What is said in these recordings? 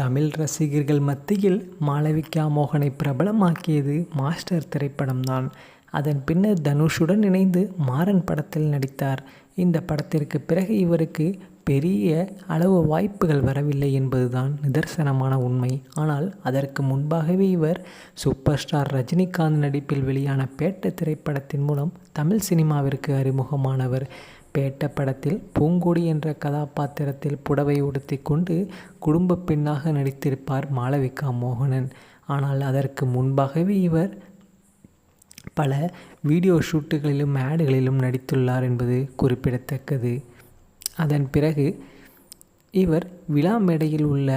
தமிழ் ரசிகர்கள் மத்தியில் மாளவிகா மோகனை பிரபலமாக்கியது மாஸ்டர் திரைப்படம்தான். அதன் பின்னர் தனுஷுடன் இணைந்து மாறன் படத்தில் நடித்தார். இந்த படத்திற்கு பிறகு இவருக்கு பெரிய அளவு வாய்ப்புகள் வரவில்லை என்பதுதான் நிதர்சனமான உண்மை. ஆனால் அதற்கு முன்பாகவே இவர் சூப்பர் ஸ்டார் ரஜினிகாந்த் நடிப்பில் வெளியான பேட்ட திரைப்படத்தின் மூலம் தமிழ் சினிமாவிற்கு அறிமுகமானவர். பேட்ட படத்தில் பூங்கொடி என்ற கதாபாத்திரத்தில் புடவை உடுத்தி கொண்டு குடும்ப பெண்ணாக நடித்திருப்பார் மாளவிகா மோகனன். ஆனால் அதற்கு முன்பாகவே இவர் பல வீடியோ ஷூட்டுகளிலும் ஆடுகளிலும் நடித்துள்ளார் என்பது குறிப்பிடத்தக்கது. அதன் பிறகு இவர் விழா மேடையில் உள்ள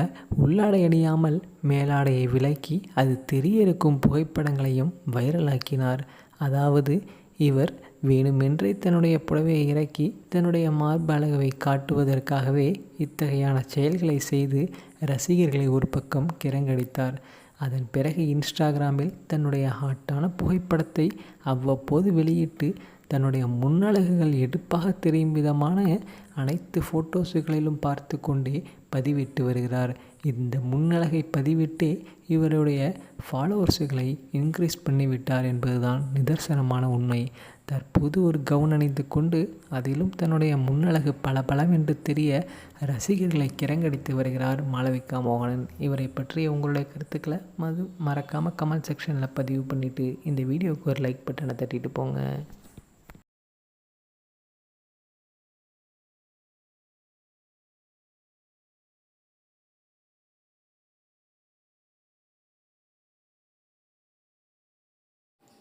உள்ளாடை அணியாமல் மேலாடையை விலக்கி அது தெரிய இருக்கும் புகைப்படங்களையும் வைரலாக்கினார். அதாவது இவர் வேணுமென்றே தன்னுடைய புடவையை இறக்கி தன்னுடைய மார்பழகவை காட்டுவதற்காகவே இத்தகையான செயல்களை செய்து ரசிகர்களை ஒரு பக்கம் கிறங்கடித்தார். அதன் பிறகு இன்ஸ்டாகிராமில் தன்னுடைய ஹாட்டான புகைப்படத்தை அவ்வப்போது வெளியிட்டு தன்னுடைய முன்னழகுகள் எடுப்பாக தெரியும் விதமான அனைத்து ஃபோட்டோஸுகளிலும் பார்த்து கொண்டே பதிவிட்டு வருகிறார். இந்த முன்னழகை பதிவிட்டே இவருடைய ஃபாலோவர்ஸுகளை இன்க்ரீஸ் பண்ணிவிட்டார் என்பதுதான் நிதர்சனமான உண்மை. தற்போது ஒரு கவுன் அணிந்து கொண்டு அதிலும் தன்னுடைய முன்னழகு பல பலவென்று தெரிய ரசிகர்களை கிறங்கடித்து வருகிறார் மாளவிகா மோகனன். இவரை பற்றிய உங்களுடைய கருத்துக்களை மது மறக்காமல் கமெண்ட் செக்ஷனில் பதிவு பண்ணிவிட்டு இந்த வீடியோவுக்கு ஒரு லைக் பட்டனை தட்டிட்டு போங்க.